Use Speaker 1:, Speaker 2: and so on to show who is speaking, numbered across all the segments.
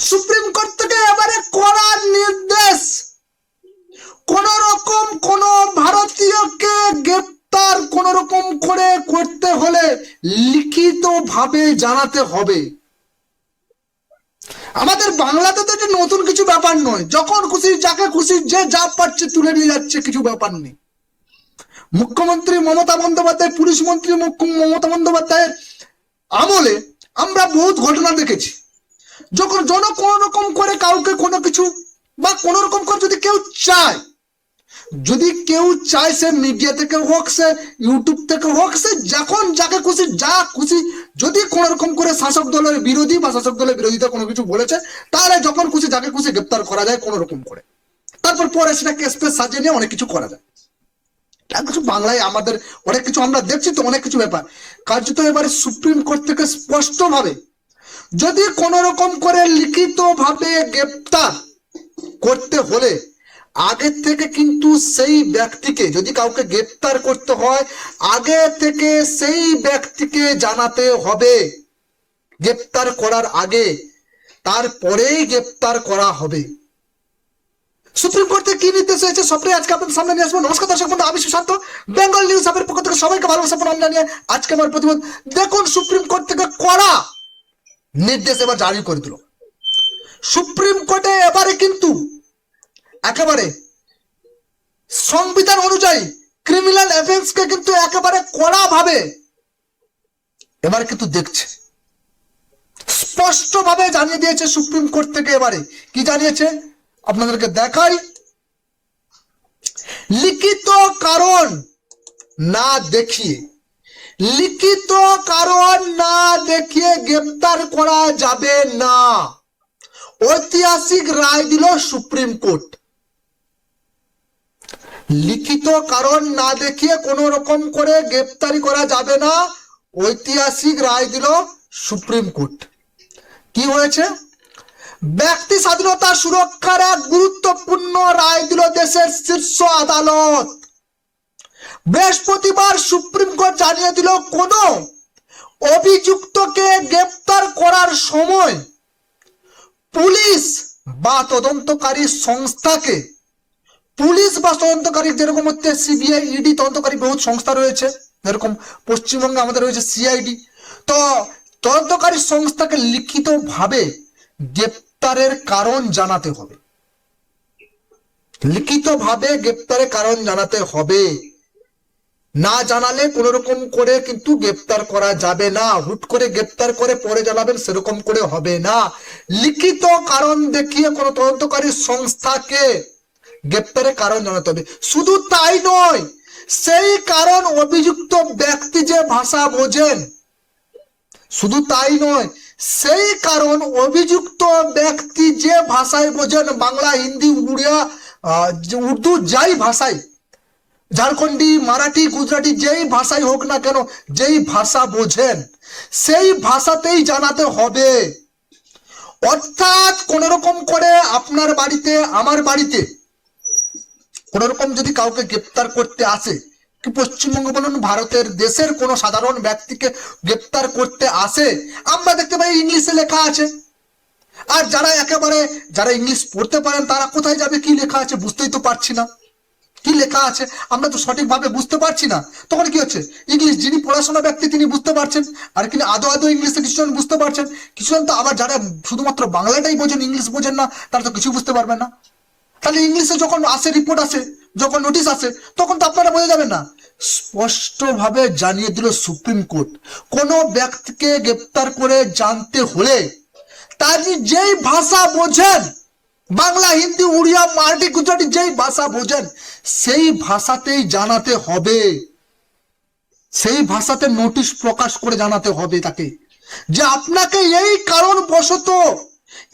Speaker 1: Supreme court থেকে এবারে কড়া নির্দেশ। কোন রকম কোন ভারতীয়কে গ্রেপ্তার কোন রকম করে করতে হলে লিখিত ভাবে জানাতে হবে। আমাদের বাংলাতে তো এটা নতুন কিছু ব্যাপার নয়। যখন খুশি, যাকে খুশি, যে যা পাচ্ছে তুলে নিয়ে যাচ্ছে, কিছু ব্যাপার নেই। মুখ্যমন্ত্রী মমতা বন্দ্যোপাধ্যায়, পুলিশ মন্ত্রী মমতা বন্দ্যোপাধ্যায়ের আমলে আমরা বহুত ঘটনা দেখেছি। যখন জন কোন রকম করে কাউকে কোনো কিছু বা কোন রকম করে যদি কেউ চায়, যদি কেউ চায় সে মিডিয়া থেকে হোক, সে ইউটিউব থেকে হোক, সে যখন যাকে খুশি, যা খুশি, যদি কোন রকম করে শাসক দলের বিরোধী বা শাসক দলের বিরোধিতা কোনো কিছু বলেছে, তাহলে যখন খুশি, যাকে খুশি গ্রেপ্তার করা যায় কোন রকম করে। তারপর পরে সেটা কেস ফেস সাজিয়ে নিয়ে অনেক কিছু করা যায়। কিছু বাংলায় আমাদের অনেক কিছু আমরা দেখছি, তো অনেক কিছু ব্যাপার। কার্যত এবারে সুপ্রিম কোর্ট থেকে স্পষ্ট ভাবে যদি কোন রকম করে লিখিত ভাবে গ্রেপ্তার করতে হলে আগে থেকে কিন্তু সেই ব্যক্তিকে যদি কাউকে গ্রেপ্তার করতে হয়, আগে থেকে সেই ব্যক্তিকে জানাতে হবে। গ্রেপ্তার করার আগে, তারপরেই গ্রেপ্তার করা হবে। সুপ্রিম কোর্ট কি নির্দেশ হয়েছে সবটাই আজকে আপনাদের সামনে নিয়ে আসব। নমস্কার, দর্শক বন্ধু, আমি সুশান্ত। বেঙ্গল নিউজ আপের পক্ষ থেকে সবাইকে ভালোবাসা জানিয়ে আজকে আমার প্রতিবাদ দেখুন সুপ্রিম কোর্ট থেকে কড়া নির্দেশ এবার জারি করে দিল। সুপ্রিম কোর্টে এবারে কিন্তু একেবারে সংবিধান অনুযায়ী ক্রিমিনাল কে কিন্তু একেবারে কড়া ভাবে এবার কিন্তু দেখছে। স্পষ্ট ভাবে জানিয়ে দিয়েছে সুপ্রিম কোর্ট থেকে এবারে। কি জানিয়েছে? আপনাদেরকে দেখাই। লিখিত কারণ না দেখিয়ে লিখিত কারণ না দেখিয়ে গ্রেপ্তার করা যাবে না। ঐতিহাসিক রায় দিল সুপ্রিম কোর্ট। লিখিত কারণ না দেখিয়ে কোন রকম করে গ্রেপ্তারি করা যাবে না, ঐতিহাসিক রায় দিল সুপ্রিম কোর্ট। কি হয়েছে? ব্যক্তি স্বাধীনতা সুরক্ষার এক গুরুত্বপূর্ণ রায় দিল দেশের শীর্ষ আদালত। বৃহস্পতিবার সুপ্রিম কোর্ট জানিয়ে দিল কোন অভিযুক্তকে গ্রেপ্তার করার সময় পুলিশ বা তদন্তকারী সংস্থাকে, পুলিশ বা তদন্তকারী যেরকম হচ্ছে সিবিআই, ইডি, তদন্তকারী বহুত সংস্থা রয়েছে, যেরকম পশ্চিমবঙ্গে আমাদের রয়েছে সিআইডি, তো তদন্তকারী সংস্থাকে লিখিত ভাবে গ্রেপ্তারের কারণ জানাতে হবে। লিখিত ভাবে গ্রেপ্তারের কারণ জানাতে হবে। না জানালে কোন রকম করে কিন্তু গ্রেপ্তার করা যাবে না। হুট করে গ্রেপ্তার করে পরে জানাবেন, সেরকম করে হবে না। লিখিত কারণ দেখিয়ে কোন তদন্তকারী সংস্থাকে গ্রেপ্তারের কারণ জানাতে হবে। শুধু তাই নয়, সেই কারণ অভিযুক্ত ব্যক্তি যে ভাষা বোঝেন, শুধু তাই নয়, সেই কারণ অভিযুক্ত ব্যক্তি যে ভাষায় বোঝেন, বাংলা, হিন্দি, উড়িয়া উর্দু, যাই ভাষায় ঝাড়খণ্ডী মারাঠি গুজরাটি যেই ভাষাই হোক না কেন যেই ভাষা বোঝেন সেই ভাষাতেই জানাতে হবে অর্থাৎ কোন রকম করে আপনার বাড়িতে আমার বাড়িতে কোন রকম যদি কাউকে গ্রেপ্তার করতে আসে কি পশ্চিমবঙ্গ বলুন ভারতের দেশের কোন সাধারণ ব্যক্তিকে গ্রেপ্তার করতে আসে আমরা দেখতে পাই ইংলিশে লেখা আছে আর যারা একেবারে, যারা ইংলিশ পড়তে পারেন, তারা কোথায় যাবে, কি লেখা আছে, বুঝতেই তো পারছি না। কি লেখা আছে? আমরা তো সঠিকভাবে বুঝতে পারছি না। তখন কি হচ্ছে? ইংলিশ যিনি পড়াশোনা ব্যক্তি, তিনি বুঝতে পারছেন। আর কিন্তু আদৌ আদৌ ইংলিশে কিছুজন বুঝতে পারছেন। কিছুজন তো আবার যারা শুধুমাত্র বাংলাটাই বোঝেন, ইংলিশ বোঝেন না, তারা তো কিছু বুঝতে পারবেন না। তাহলে ইংলিশে যখন আসে রিপোর্ট আসে, যখন নোটিশ আসে, তখন তো আপনারা বোঝা যাবেন না। স্পষ্টভাবে জানিয়ে দিল সুপ্রিম কোর্ট, কোন ব্যক্তিকে গ্রেপ্তার করে জানতে হলে তার যেই ভাষা বোঝেন বাংলা, হিন্দি, উড়িয়া, মারাঠি, গুজরাটি যেই ভাষা বোঝেন, সেই ভাষাতেই জানাতে হবে। সেই ভাষাতে নোটিশ প্রকাশ করে জানাতে হবে তাকে। যে আপনাকে এই কারণ বশত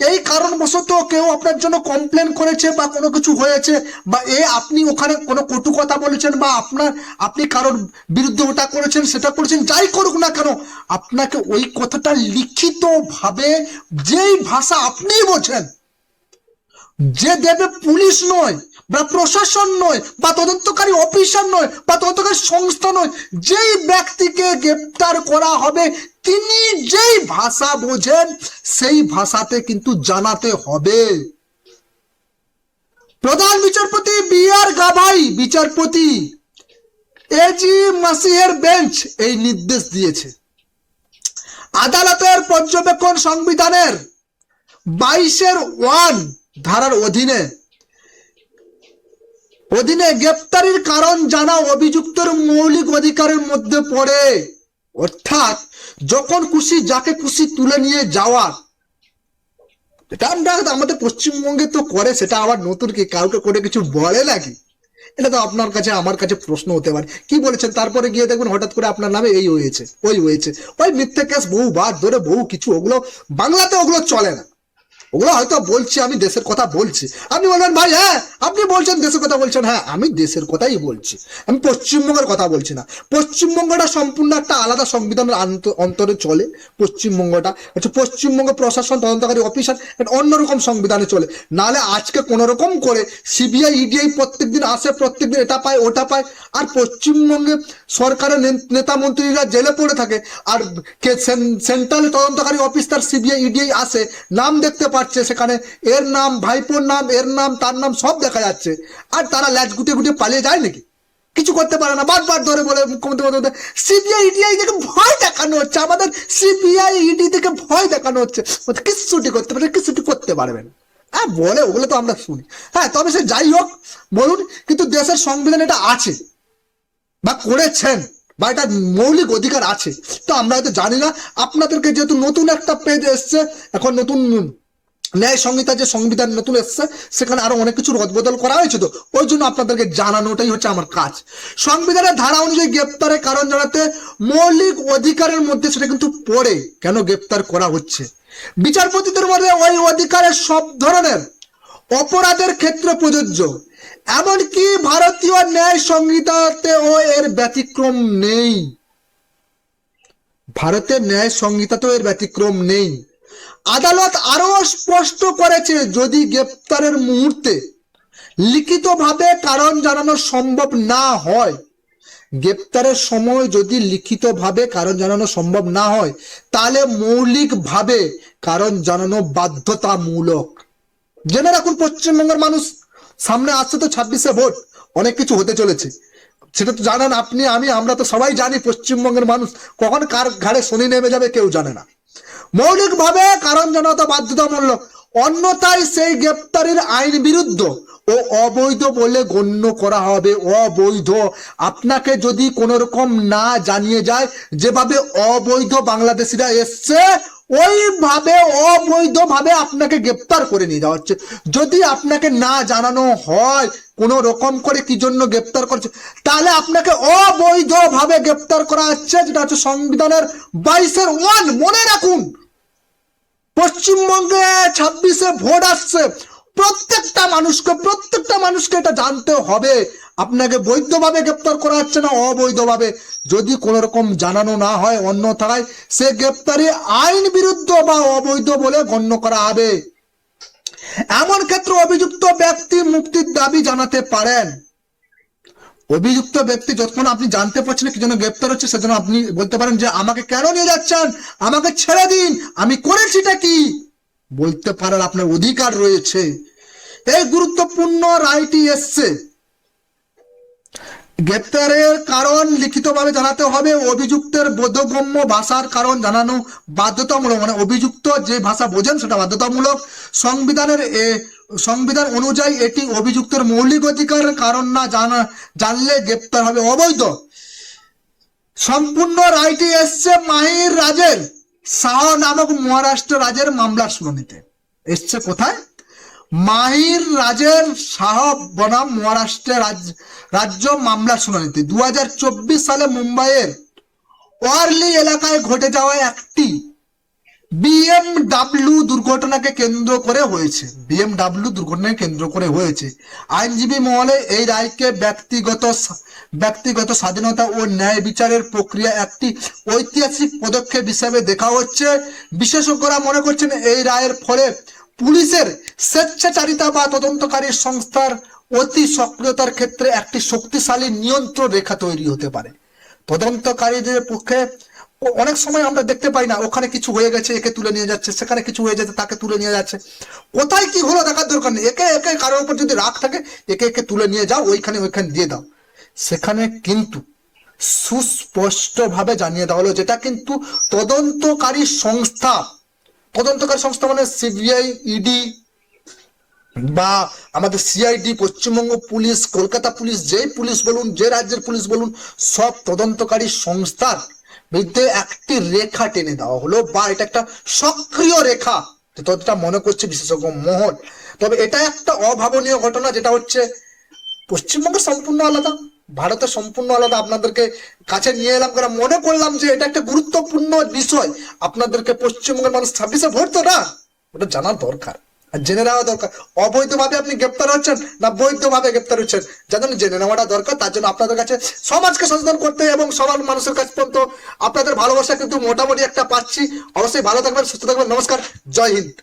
Speaker 1: এই কারণবশত কেউ আপনার জন্য কমপ্লেন করেছে বা কোনো কিছু হয়েছে বা এ আপনি ওখানে কোনো কটু কথা বলেছেন বা আপনার, আপনি কারোর বিরুদ্ধে ওটা করেছেন, সেটা করেছেন, যাই করুক না কেন, আপনাকে ওই কথাটা লিখিত ভাবে যেই ভাষা আপনি বোঝেন যে দেবে পুলিশ নয়, বা প্রশাসন নয়, বা তদন্তকারী অফিসার নয়, বা তদন্তকারী সংস্থা নয়, যেই ব্যক্তিকে গ্রেপ্তার করা হবে, তিনি যেই ভাষা বোঝেন, সেই ভাষাতে কিন্তু জানাতে হবে। প্রধান বিচারপতি বি আর গাভাই, বিচারপতি এজি মাসিহের বেঞ্চ এই নির্দেশ দিয়েছে। আদালতের পর্যবেক্ষণ সংবিধানের বাইশের ওয়ান ধারার অধীনে। অধীনে গ্রেপ্তারির কারণ জানা অভিযুক্তের মৌলিক অধিকারের মধ্যে পড়ে। অর্থাৎ, যখন খুশি যাকে খুশি তুলে নিয়ে যাওয়া। এটা আমাদের পশ্চিমবঙ্গে তো করে, সেটা আবার নতুন কি কাউকে করে কিছু বলে নাকি? এটা তো আপনার কাছে, আমার কাছে প্রশ্ন হতে পারে। কি বলেছেন? তারপরে গিয়ে দেখবেন হঠাৎ করে আপনার নামে এই হয়েছে, ওই হয়েছে। ওই মিথ্যে কেস বহু বার ধরে বহু কিছু, ওগুলো বাংলাতে ওগুলো চলে না। ওগুলো হয়তো বলছি, আমি দেশের কথা বলছি। আপনি বলবেন, ভাই হ্যাঁ আপনি বলছেন দেশের কথা বলছেন। হ্যাঁ আমি দেশের কথাই বলছি। আমি পশ্চিমবঙ্গের কথা বলছি না। পশ্চিমবঙ্গটা সম্পূর্ণ একটা আলাদা সংবিধানের অন্তরে চলে। পশ্চিমবঙ্গটা, হচ্ছে পশ্চিমবঙ্গ প্রশাসন, তদন্তকারী অফিসার অন্যরকম সংবিধানে চলে। নাহলে আজকে কোনো রকম করে সিবিআই, ইডিআই প্রত্যেকদিন আসে, প্রত্যেকদিন এটা পায়, ওটা পায়। আর পশ্চিমবঙ্গে সরকারের নেতা মন্ত্রীরা জেলে পড়ে থাকে। আর সেন্ট্রাল তদন্তকারী অফিস, তার সিবিআই, ইডিআই আসে, নাম দেখতে পাচ্ছে সেখানে। এর নাম, ভাইপোর নাম, এর নাম, তার নাম সব দেখা যাচ্ছে। আর তারা ল্যাচ গুটে গুটে পালিয়ে যায় নাকি? কিছু করতে পারে না। বারবার ধরে বলে মুখ্যমন্ত্রী সিবিআই ইডিআই থেকে ভয় দেখানো হচ্ছে। আমাদের সিবিআই ইডি থেকে ভয় দেখানো হচ্ছে। কিচ্ছুটি করতে পারে কিচ্ছুটি করতে পারবেন হ্যাঁ বলে, ওগুলো তো আমরা শুনি। হ্যাঁ তবে সে যাই হোক, বলুন, কিন্তু দেশের সংবিধান এটা আছে বা করেছেন বা এটা মৌলিক অধিকার আছে। তো আমরা হয়তো জানি না। আপনাদেরকে যেহেতু নতুন একটা পেজ এসছে, এখন নতুন ন্যায় সংহিতা যে সংবিধান নতুন এসছে, সেখানে আরও অনেক কিছু রদবদল করা হয়েছে তো, ওই জন্য আপনাদেরকে জানানোটাই হচ্ছে আমার কাজ। সংবিধানের ধারা অনুযায়ী গ্রেপ্তারের কারণ জানাতে মৌলিক অধিকারের মধ্যে সেটা কিন্তু পড়ে কেন গ্রেপ্তার করা হচ্ছে? বিচারপতিদের মধ্যে ওই অধিকারের সব ধরনের অপরাধের ক্ষেত্রে প্রযোজ্য, এমনকি ভারতীয় ন্যায় সংহিতাতেও এর ব্যতিক্রম নেই। ভারতের ন্যায় সংহিতাতেও এর ব্যতিক্রম নেই। আদালত আরও স্পষ্ট করেছে, যদি গ্রেপ্তারের মুহূর্তে লিখিতভাবে কারণ জানানো সম্ভব না হয়, গ্রেপ্তারের সময় যদি লিখিতভাবে কারণ জানানো সম্ভব না হয়, তাহলে মৌলিকভাবে কারণ জানানো বাধ্যতামূলক। জেনে রাখুন, পশ্চিমবঙ্গের মানুষ, সামনে আসছে তো ছাব্বিশে ভোট, অনেক কিছু হতে চলেছে। সেটা তো জানেন আপনি, আমি, আমরা তো সবাই জানি পশ্চিমবঙ্গের মানুষ, কখন কার ঘাড়ে শনি নেমে যাবে কেউ জানে না। মৌলিকভাবে কারণ জনতা বাধ্যতামূলক। অন্যথায় সেই গ্রেপ্তারির আইন বিরুদ্ধ ও অবৈধ বলে গণ্য করা হবে, অবৈধ। আপনাকে যদি কোনো রকম না জানিয়ে যায়, যেভাবে অবৈধ বাংলাদেশিরা এসছে, ওইভাবে, অবৈধভাবে আপনাকে গ্রেপ্তার করে নিয়ে যাওয়া হচ্ছে। যদি আপনাকে না জানানো হয় কোনো রকম করে কি জন্য গ্রেপ্তার করছে, তাহলে আপনাকে অবৈধভাবে গ্রেপ্তার করা হচ্ছে, যেটা হচ্ছে সংবিধানের বাইশের ওয়ান। মনে রাখুন, পশ্চিমবঙ্গে ছাব্বিশে ভোট আসছে মানুষকে, প্রত্যেকটা মানুষকে এটা জানতে হবে। আপনাকে বৈধভাবে গ্রেপ্তার করা হচ্ছে না, অবৈধভাবে। যদি কোনো রকম জানানো না হয় অন্য অন্যথায় সে গ্রেপ্তারি আইন বিরুদ্ধ বা অবৈধ বলে গণ্য করা হবে। এমন ক্ষেত্রে অভিযুক্ত ব্যক্তি মুক্তির দাবি জানাতে পারেন। অভিযুক্ত ব্যক্তি যতক্ষণ আপনি জানতে পারছেন কি জন্য গ্রেপ্তার হচ্ছে, সেজন্য আপনি বলতে পারেন যে, আমাকে কেন নিয়ে যাচ্ছেন? আমাকে ছেড়ে দিন। আমি করেছিটা কি? বলতে পারার আপনার অধিকার রয়েছে। এই গুরুত্বপূর্ণ রায়টি এসছে। গ্রেপ্তারের কারণ লিখিতভাবে জানাতে হবে। অভিযুক্তের বোধগম্য ভাষার কারণ জানানো বাধ্যতামূলক মানে অভিযুক্ত যে ভাষা বোঝেন সেটা বাধ্যতামূলক। সংবিধানের এ, সংবিধান অনুযায়ী এটি অভিযুক্তের মৌলিক অধিকারের কারণ না জানা, জানলে গ্রেপ্তার হবে অবৈধ। সম্পূর্ণ রায়টি এসছে মাহির রাজের, শাহ নামক মহারাষ্ট্র রাজের মামলার শুনানিতে। এসছে কোথায়? মাহির রাজের শাহ বনাম মহারাষ্ট্রের রাজ- রাজ্য মামলার শুনানিতে। দুহাজার চব্বিশ সালে মুম্বাইয়ের ওয়ারলি এলাকায় ঘটে যাওয়া একটি বিএমডাব্লিউ দুর্ঘটনাকে কেন্দ্র করে হয়েছে। বিএমডাব্লিউ দুর্ঘটনাকে কেন্দ্র করে হয়েছে। আইনজীবী মহলে এই রায়কে ব্যক্তিগত ব্যক্তিগত স্বাধীনতা ও ন্যায় বিচারের প্রক্রিয়া একটি ঐতিহাসিক পদক্ষেপ হিসাবে দেখা হচ্ছে। বিশেষজ্ঞরা মনে করছেন এই রায়ের ফলে পুলিশের স্বেচ্ছাচারিতা বা তদন্তকারী সংস্থার অতি সক্রিয়তার ক্ষেত্রে একটি শক্তিশালী নিয়ন্ত্রণ রেখা তৈরি হতে পারে। তদন্তকারীদের পক্ষে অনেক সময় আমরা দেখতে পাই না, ওখানে কিছু হয়ে গেছে, একে তুলে নিয়ে যাচ্ছে, সেখানে কিছু হয়ে যাচ্ছে, তাকে তুলে নিয়ে যাচ্ছে। কোথায় কি হলো দেখার দরকার নেই। একে একে কারোর উপর যদি রাগ থাকে, একে একে তুলে নিয়ে যাও, ওইখানে ওইখানে দিয়ে দাও। সেখানে কিন্তু সুস্পষ্টভাবে জানিয়ে দেওয়া হলো যেটা কিন্তু তদন্তকারী সংস্থা তদন্তকারী সংস্থা মানে সিবিআই, ইডি বা আমাদের CID, Paschimbanga police, Kolkata police, যেই পুলিশ বলুন, যে রাজ্যের পুলিশ বলুন, সব তদন্তকারী সংস্থার বিরুদ্ধে একটি রেখা টেনে দেওয়া হলো বা এটা একটা সক্রিয় রেখা যতটা মনে করছে বিশেষজ্ঞ মহল। তবে এটা একটা অভাবনীয় ঘটনা, যেটা হচ্ছে পশ্চিমবঙ্গ সম্পূর্ণ আলাদা। ভারতের সম্পূর্ণ আলাদা, আপনাদেরকে কাছে নিয়ে এলাম কারণ মনে করলাম যে এটা একটা গুরুত্বপূর্ণ বিষয়। আপনাদেরকে পশ্চিমবঙ্গের মানুষ ছাব্বিশে ভোট তো না, ওটা জানার দরকার আর জেনে নেওয়া দরকার। অবৈধভাবে আপনি গ্রেপ্তার হচ্ছেন না বৈধভাবে গ্রেপ্তার হচ্ছেন? যার জন্য জেনে নেওয়াটা দরকার, তার জন্য আপনাদের কাছে সমাজকে সচেতন করতে এবং সবার মানুষের কাছে পর্যন্ত আপনাদের ভালোবাসা কিন্তু মোটামুটি একটা পাচ্ছি। অবশ্যই ভালো থাকবেন, সুস্থ থাকবেন, নমস্কার, জয় হিন্দ।